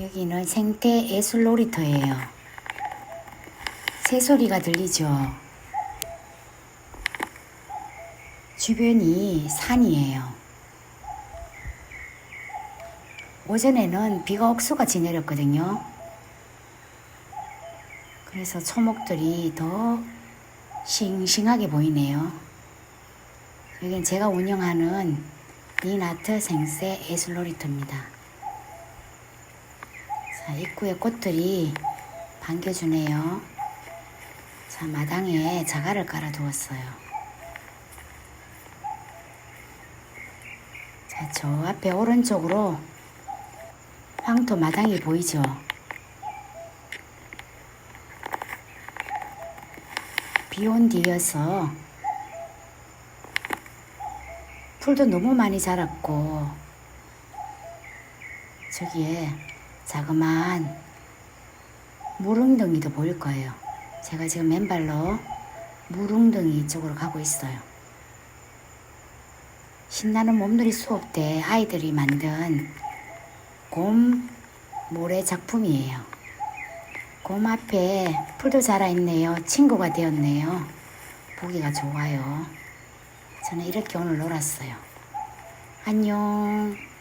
여기는 생태 예술 놀이터예요. 새소리가 들리죠? 주변이 산이에요. 오전에는 비가 억수같이 내렸거든요. 그래서 초목들이 더 싱싱하게 보이네요. 여기는 제가 운영하는 니나트 생세 예술 놀이터입니다. 자, 입구에 꽃들이 반겨주네요. 자, 마당에 자갈을 깔아두었어요. 자, 저 앞에 오른쪽으로 황토 마당이 보이죠? 비온 뒤여서 풀도 너무 많이 자랐고 저기에 자그마한 무릉덩이도 보일 거예요. 제가 지금 맨발로 무릉덩이 쪽으로 가고 있어요. 신나는 몸놀이 수업 때 아이들이 만든 곰 모래 작품이에요. 곰 앞에 풀도 자라있네요. 친구가 되었네요. 보기가 좋아요. 저는 이렇게 오늘 놀았어요. 안녕.